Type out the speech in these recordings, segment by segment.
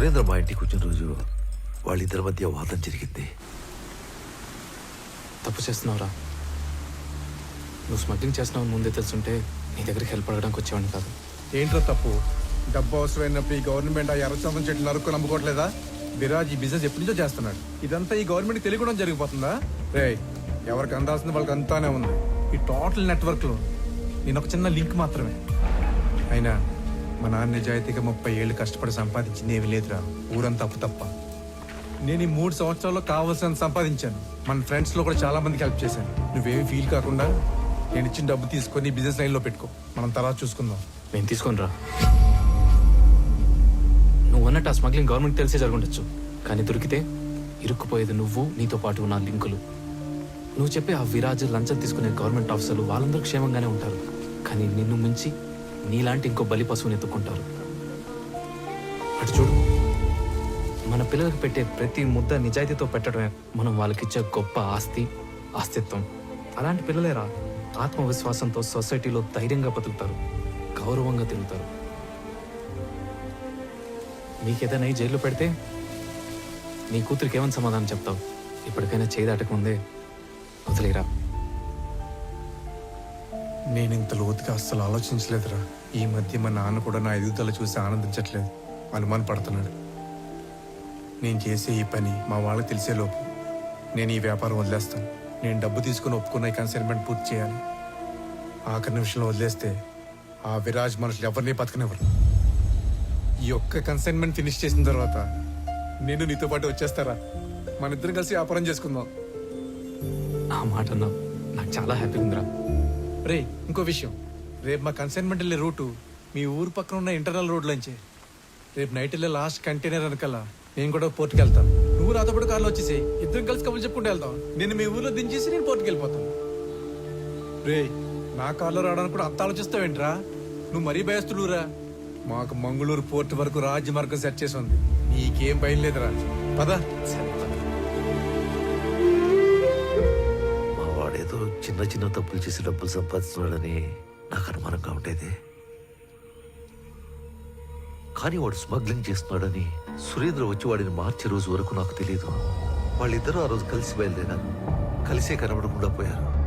సురేంద్ర మా ఇంటికి వచ్చిన రోజు వాళ్ళిద్దరి మధ్య వాదం జరిగింది. తప్పు చేస్తున్నావురా. నువ్వు స్మగ్లింగ్ చేస్తున్నావు ముందే తెలుసుంటే నీ దగ్గరికి హెల్ప్ అడగడానికి వచ్చేవాడిని కాదు. ఏంట్రా తప్పు? డబ్బు అవసరమైనప్పుడు ఈ గవర్నమెంట్ ఆ ఎర్రచందం చెట్లు నరుక్కు నమ్ముకోవట్లేదా విరాజ్ ఈ బిజినెస్ ఎప్పటి నుంచో చేస్తున్నాడు. ఇదంతా ఈ గవర్నమెంట్ తెలియకుండా జరిగిపోతుందా? రే ఎవరికి అందాల్సింది వాళ్ళకి అంతానే ఉంది. ఈ టోటల్ నెట్వర్క్లో నేను ఒక చిన్న లింక్ మాత్రమే. అయినా మా నాన్న నిజాయితీగా ముప్పై ఏళ్ళు కష్టపడి సంపాదించింది ఏమీ లేదురా. ఊరంతా అప్పు తప్ప. నేను ఈ మూడు సంవత్సరాల్లో కావాల్సిన సంపాదించాను. మన ఫ్రెండ్స్లో కూడా చాలా మందికి హెల్ప్ చేశాను. నువ్వేమి ఫీల్ కాకుండా నేను ఇచ్చిన డబ్బు తీసుకొని బిజినెస్ లైన్లో పెట్టుకో. మనం తర్వాత చూసుకుందాం. నేను తీసుకొని రా నువ్వు అన్నట్టు ఆ స్మగ్లింగ్ గవర్నమెంట్ తెలిసే జరుగుండొచ్చు. కానీ దొరికితే ఇరుక్కుపోయేది నువ్వు నీతో పాటు ఉన్న లింకులు. నువ్వు చెప్పే ఆ విరాజ్ లంచం తీసుకునే గవర్నమెంట్ ఆఫీసర్లు వాళ్ళందరూ క్షేమంగానే ఉంటారు. కానీ నిన్ను మించి నీలాంటి ఇంకో బలి పశువుని ఎత్తుకుంటారు అటు చూడు మన పిల్లలకు పెట్టే ప్రతి ముద్ద నిజాయితీతో పెట్టడమే మనం వాళ్ళకిచ్చే గొప్ప ఆస్తి ఆస్తిత్వం. అలాంటి పిల్లలేరా ఆత్మవిశ్వాసంతో సొసైటీలో ధైర్యంగా బతుకుతారు గౌరవంగా తిరుగుతారు. నీకేదైనా జైల్లో పెడితే నీ కూతురికి ఏమని సమాధానం చెప్తావు? ఇప్పటికైనా చేయి దాటకముందే వదిలేరా? నేను ఇంత లోతుగా అస్సలు ఆలోచించలేదురా. ఈ మధ్య మా నాన్న కూడా నా ఎదుగుదల చూసి ఆనందించట్లేదు. అనుమాన పడుతున్నాడు. నేను చేసే ఈ పని మా వాళ్ళకి తెలిసేలోపు నేను ఈ వ్యాపారం వదిలేస్తాను. నేను డబ్బు తీసుకుని ఒప్పుకున్న ఈ కన్సైన్మెంట్ పూర్తి చేయాలి. ఆఖరి నిమిషంలో వదిలేస్తే ఆ విరాజ్ మనుషులు ఎవరిని బతకనివ్వరు. ఈ ఒక్క కన్సైన్మెంట్ ఫినిష్ చేసిన తర్వాత నేను నీతో పాటు వచ్చేస్తారా? మన ఇద్దరం కలిసి వ్యాపారం చేసుకుందాం. ఆ మాట నాకు చాలా హ్యాపీగా ఉందిరా. రే ఇంకో విషయం. రేపు మా కన్సైన్మెంట్ వెళ్ళే రూటు మీ ఊరు పక్కన ఉన్న ఇంటర్నల్ రోడ్లోంచి. రేపు నైట్ వెళ్ళే లాస్ట్ కంటైనర్ వెనకాల నేను కూడా పోర్టుకి వెళ్తాను నువ్వు రాతపడు పాటు కార్లో వచ్చేసి ఇద్దరం కలిసి కబుర్లు చెప్పుకుంటూ వెళ్తాం. నేను మీ ఊర్లో దించేసి నేను పోర్టుకి వెళ్ళిపోతాను రే నా కార్లో రావడానికి కూడా అంత ఆలోచిస్తావేంట్రా? నువ్వు మరీ భయస్తుడురా మాకు మంగళూరు పోర్ట్ వరకు రాజ్యమార్గం సెట్ చేసి ఉంది. నీకేం భయం లేదురా. పద. చిన్న చిన్న తప్పులు చేసి డబ్బులు సంపాదిస్తున్నాడని నాకు అనుమానంగా ఉండేది. కానీ వాడు స్మగ్లింగ్ చేస్తున్నాడని సురేంద్ర వచ్చి వాడిని మార్చే రోజు వరకు నాకు తెలియదు. వాళ్ళిద్దరూ ఆ రోజు కలిసి బయలుదేరారు. కలిసే కనబడకుండా పోయారు.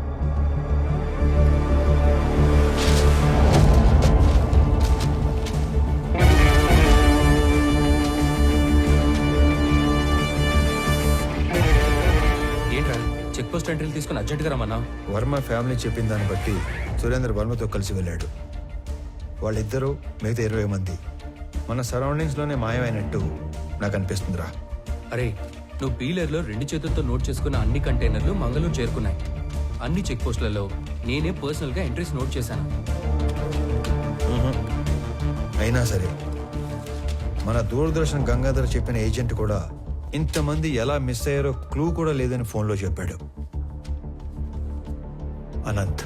పోస్ట్ ఎంట్రీలు తీసుకుని అర్జెంట్గా రమ్మన్నా. వర్మ ఫ్యామిలీ చెప్పిన దాన్ని బట్టి సురేంద్ర వర్మతో కలిసి వెళ్ళాడు. వాళ్ళిద్దరూ మిగతా ఇరవై మంది. మన సరౌండింగ్స్లోనే మాయమైనట్టు నాకు అనిపిస్తుందిరా. అరే నువ్వు పీలర్లో రెండు చేతులతో నోట్ చేసుకున్న అన్ని కంటైనర్లు మంగళూరు చేరుకున్నాయి. అన్ని చెక్ పోస్టులలో నేనే పర్సనల్గా ఎంట్రీస్ నోట్ చేశాను. అయినా సరే మన దూరదర్శన్ గంగాధర్ చెప్పిన ఏజెంట్ కూడా ఇంతమంది ఎలా మిస్ అయ్యారో క్లూ కూడా లేదని ఫోన్లో చెప్పాడు. అనంత్.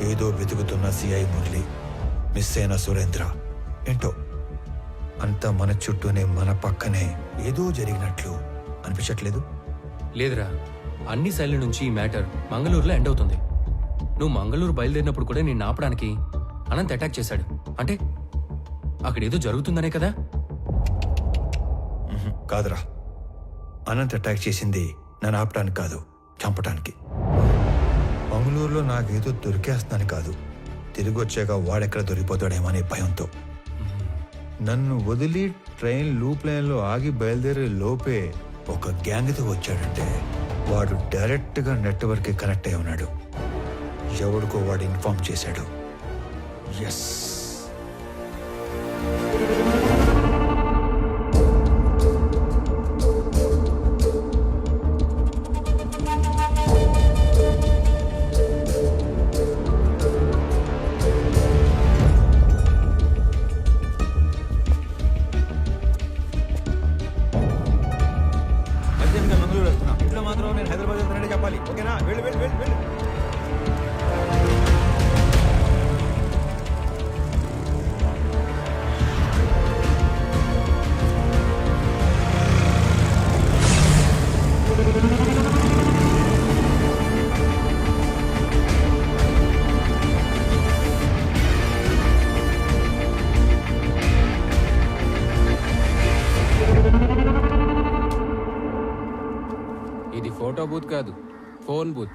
ఏదో వెతుకుతున్న సిఐ మురళి మిస్ అయిన సురేంద్ర ఏంటో? అంతా మన చుట్టూనే మన పక్కనే ఏదో జరిగినట్లు అనిపించట్లేదు? లేదురా అన్ని శైలి నుంచి ఈ మ్యాటర్ మంగళూరులో ఎండ్ అవుతుంది. నువ్వు మంగళూరు బయలుదేరినప్పుడు కూడా నేను ఆపడానికి అనంత్ అటాక్ చేశాడు. అంటే అక్కడ ఏదో జరుగుతుందనే కదా? కాదురా. అనంత్ అటాక్ చేసింది నన్ను ఆపడానికి కాదు చంపటానికి. మంగళూరులో నాకేదో దొరికేస్తాను కాదు. తిరిగి వచ్చాక వాడెక్కడ దొరికిపోతాడేమో అనే భయంతో. నన్ను వదిలి ట్రైన్ లూప్ లైన్లో ఆగి బయలుదేరే లోపే ఒక గ్యాంగ్తో వచ్చాడంటే వాడు డైరెక్ట్గా నెట్వర్క్కి కనెక్ట్ అయి ఉన్నాడు. ఎవడికో వాడు ఇన్ఫార్మ్ చేశాడు. ఎస్. బూత్ కాదు ఫోన్ బూత్.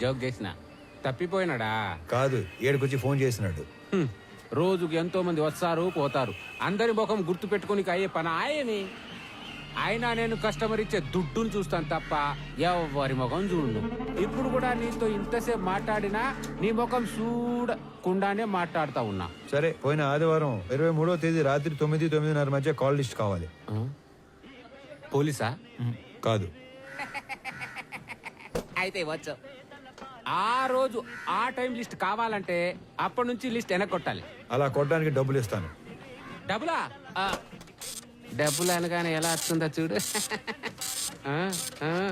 జోక్ చేసిన. తప్పిపోయినాడా? కాదు ఏడుకొచ్చి ఫోన్ చేసినాడు. హ్మ్. రోజుకి ఎంతో మంది వస్తారు పోతారు. అందరి ముఖం గుర్తు పెట్టుకుని అయ్యే పని ఆయని. అయినా నేను కస్టమర్ ఇచ్చే దుడ్డును చూస్తాను తప్ప ఎవరి ముఖం చూడు ఇప్పుడు కూడా నీతో ఇంతసేపు మాట్లాడినా నీ ముఖం చూడకుండానే మాట్లాడుతా ఉన్నా. సరే పోయిన ఆదివారం ఇరవై మూడో తేదీ రాత్రి తొమ్మిది తొమ్మిదిన్నర మధ్య కాల్ లిస్ట్ కావాలి. ఆ? పోలీసా? కాదు. అయితే వచ్చు. ఆ రోజు ఆ టైం లిస్ట్ కావాలంటే అప్పటి నుంచి లిస్ట్ వెనక్కొట్టాలి అలా కొట్టడానికి డబ్బులు ఇస్తాను. డబ్బులా? ఆ, డబ్బులు అనగానే ఎలా వస్తుందో చూడు. ఆ, ఆ.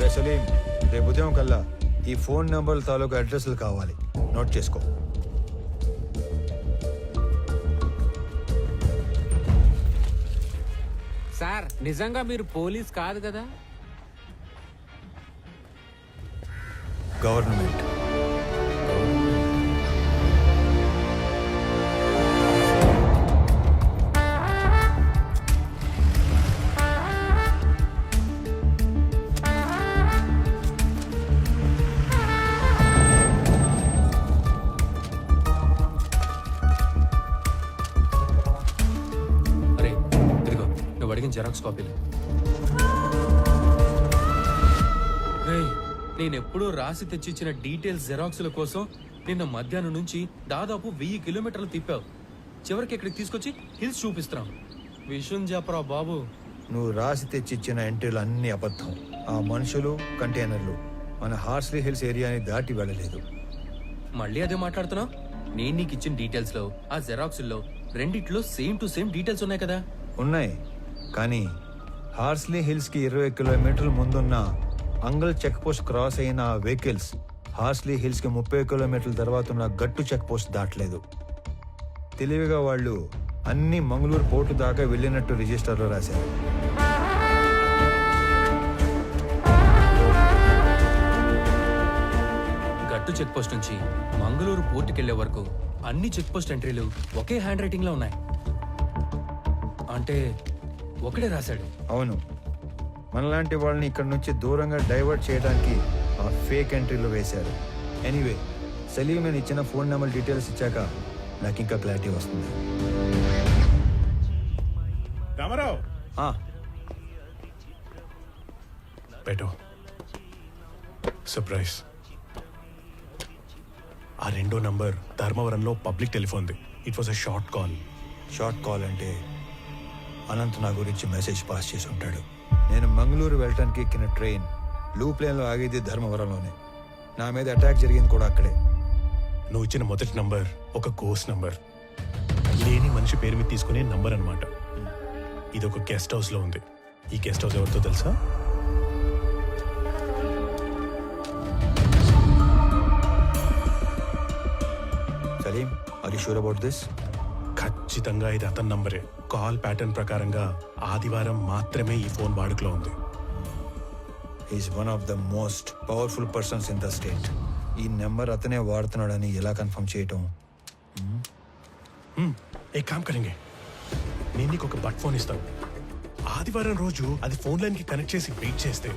రే సలీం రేపు ఉదయం కల్లా ఈ ఫోన్ నంబర్ తాలూకు అడ్రస్లు కావాలి. నోట్ చేసుకో. సార్ నిజంగా మీరు పోలీస్ కాదు కదా? గవర్నమెంట్ జెరాక్స్ కాపీలు. రేయ్ నేనెప్పుడూ రాసి తెచ్చిచ్చిన డీటెయిల్స్ జెరాక్స్ల కోసం నిన్న మధ్యాహ్నం నుంచి దాదాపు వెయ్యి కిలోమీటర్లు తిప్పావు. చివరికి ఇక్కడికి తీసుకొచ్చి హిల్స్ చూపిస్తున్నాం. విషయం చెప్పరా బాబు. నువ్వు రాసి తెచ్చిచ్చిన ఎంట్రీలు అన్ని అబద్ధం. ఆ మనుషులు కంటైనర్లు మన హార్స్లీ హిల్స్ ఏరియాని దాటి వెళ్ళలేదు. మళ్ళీ అదే మాట్లాడుతున్నావు? నేను నీకు ఇచ్చిన డీటెయిల్స్లో ఆ జెరాక్స్లో రెండిట్లో సేమ్ టు సేమ్ డీటెయిల్స్ ఉన్నాయి కదా? ఉన్నాయి. కానీ హార్స్లీ హిల్స్కి ఇరవై కిలోమీటర్ల ముందున్న అంగల్ చెక్పోస్ట్ క్రాస్ అయిన ఆ వెహికల్స్ హార్స్లీ హిల్స్కి ముప్పై కిలోమీటర్ల తర్వాత ఉన్న గట్టు చెక్పోస్ట్ దాటలేదు. తెలివిగా వాళ్ళు అన్ని మంగళూరు పోర్టు దాకా వెళ్ళినట్టు రిజిస్టర్లో రాశారు. గట్టు చెక్పోస్ట్ నుంచి మంగళూరు పోర్టుకి వెళ్ళే వరకు అన్ని చెక్పోస్ట్ ఎంట్రీలు ఒకే హ్యాండ్ రైటింగ్లో ఉన్నాయి. అంటే ఒకడే రాశాడు. అవును. మనలాంటి వాళ్ళని ఇక్కడ నుంచి దూరంగా డైవర్ట్ చేయడానికి ఆ ఫేక్ ఎంట్రీలు వేశారు. ఎనీవే సలీం నేను ఇచ్చిన ఫోన్ నెంబర్ డీటెయిల్స్ ఇచ్చాక నాకు ఇంకా క్లారిటీ వస్తుంది. రామారావు! ఆ, పెట్టు. సర్ప్రైజ్ ఆ రెండో నంబర్ ధర్మవరంలో public టెలిఫోన్ది. It was a short call short call అంటే అనంత్ నా గురించి మెసేజ్ పాస్ చేసి ఉంటాడు. నేను మంగళూరు వెళ్ళటానికి ఎక్కిన ట్రైన్ లూప్ లైన్లో ఆగేది ధర్మవరంలోనే. నా మీద అటాక్ జరిగింది కూడా అక్కడే. నువ్వు ఇచ్చిన మొదటి నంబర్ ఒక గోస్ నంబర్. లేని మనిషి పేరు మీద తీసుకునే నంబర్ అన్నమాట. ఇది ఒక గెస్ట్ హౌస్లో ఉంది. ఈ గెస్ట్ హౌస్ ఎవరితో తెలుసా? సలీం అది షూర్ అబౌట్ దిస్ ఖచ్చితంగా ఇది అతని నంబరే. కాల్ ప్యాటర్న్ ప్రకారంగా ఆదివారం మాత్రమే ఈ ఫోన్ వాడుకలో ఉంది. Is one of the most powerful persons in the state ఈ నెంబర్ అతనే వాడుతున్నాడని ఎలా కన్ఫర్మ్ చేయటం? ఏ కామ్ కరెంగే. నేను నీకు ఒక బట్ ఫోన్ ఇస్తాను. ఆదివారం రోజు అది ఫోన్ లైన్కి కనెక్ట్ చేసి వెయిట్ చేస్తే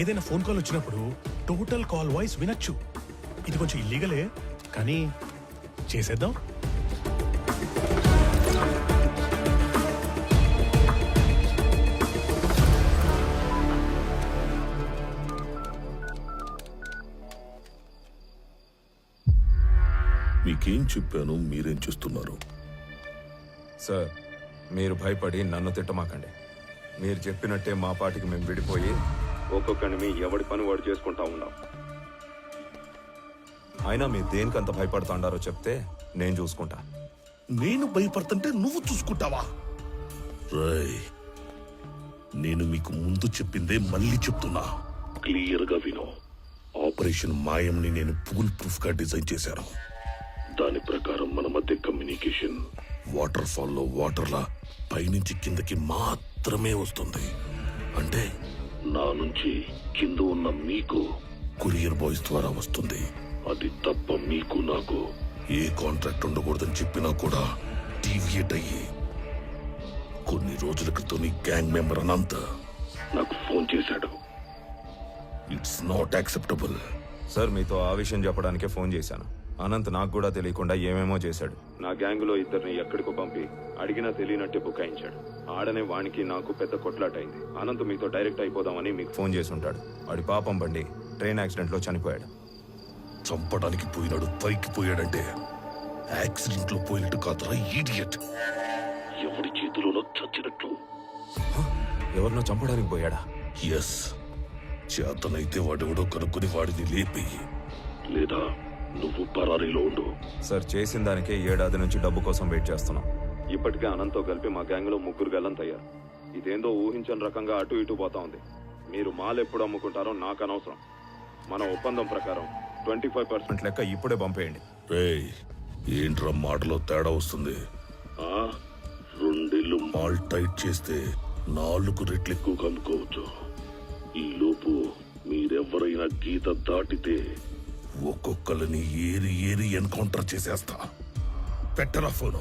ఏదైనా ఫోన్ కాల్ వచ్చినప్పుడు టోటల్ కాల్ వాయిస్ వినొచ్చు. ఇది కొంచెం ఇల్లీగలే కానీ చేసేద్దాం. మీకేం చెప్పాను మీరేం చేస్తున్నారు? సార్ మీరు భయపడి నన్ను తిట్టమాకండి. మీరు చెప్పినట్టే మా పాటికి మేము విడిపోయి ఒక్కొక్కడిని మీ ఎవడి పని వాడు చేసుకుంటా ఉన్నాం. అయినా మీరు దేనికంత భయపడుతుండారో చెప్తే నేను చూసుకుంటా. నేను భయపడుతుంటే నువ్వు చూసుకుంటావా? నేను మీకు ముందు చెప్పిందే మళ్ళీ చెప్తున్నా. క్లియర్గా విను. ఆపరేషన్ మాయంని నేను ఫుల్ ప్రూఫ్గా డిజైన్ చేశాను. దాని ప్రకారం మన మధ్య కమ్యూనికేషన్ వాటర్ ఫాల్లో వాటర్ లా పైనుంచి కిందకి మాత్రమే వస్తుంది. అంటే నా నుంచి కింద ఉన్న మీకు కొరియర్ బాయ్స్ ద్వారా వస్తుంది. అది తప్ప మీకు నాకు ఏ కాంట్రాక్ట్ ఉండకూడదని చెప్పినా కూడా డీవియేట్ అయ్యి కొన్ని రోజుల క్రితం నీ గ్యాంగ్ మెంబర్ అనంత నాకు ఫోన్ చేశాడు. ఇట్స్ నాట్ యాక్సెప్టబుల్ సార్ మీతో ఆ విషయం చెప్పడానికే ఫోన్ చేశాను. అనంత్ నాకు కూడా తెలియకుండా ఏమేమో చేశాడు. నా గ్యాంగ్లో ఇద్దరిని ఎక్కడికో పంపి అడిగినా తెలియనట్టే బుకాయించాడు. ఆడనే వానికి నాకు పెద్ద కొట్లాట అయింది అనంత్ మీతో డైరెక్ట్ అయిపోదామని మీకు ఫోన్ చేసి ఉంటాడు వాడి పాపం బండి ట్రైన్ యాక్సిడెంట్లో చనిపోయాడు. చంపడానికి పోయినాడు పైకి పోయాడంటే యాక్సిడెంట్లో పోయినట్టు కాదురా ఈడియట్ ఎవడి చేతిలోనో చచ్చినట్టు. ఎవరినో చంపడానికి పోయాడా? ఎస్ చేతనైతే వాడెవడో కనుక్కొని వాడిని లేపేయి. లేదా? నువ్వు పరారీలో ఉండు. సార్ చేసిన దానికే ఏడాది నుంచి డబ్బు కోసం వెయిట్ చేస్తున్నాం. ఇప్పటికే అనంతో కలిపి మా గ్యాంగ్లో ముగ్గురు గల్లంతయ్యారు. ఇదేందో ఊహించని రకంగా అటు ఇటు పోతా ఉంది. మీరు మాల్ ఎప్పుడు అమ్ముకుంటారో నాకు అనవసరం. మన ఒప్పందం ప్రకారం ట్వంటీ ఫైవ్ పర్సెంట్ లెక్క ఇప్పుడే పంపేయండి. రేయ్ ఏంట్రా మాటలో తేడా వస్తుంది? ఆ? రెండేళ్ళు మాల్ టైట్ చేస్తే నాలుగు రెట్లు ఎక్కువ అమ్ముకోవచ్చు ఈ లోపు మీరెవరైనా గీత దాటితే ఒక్కొక్కరిని ఏరి ఏరి ఎన్కౌంటర్ చేసేస్తా. పెట్టరా ఫోను.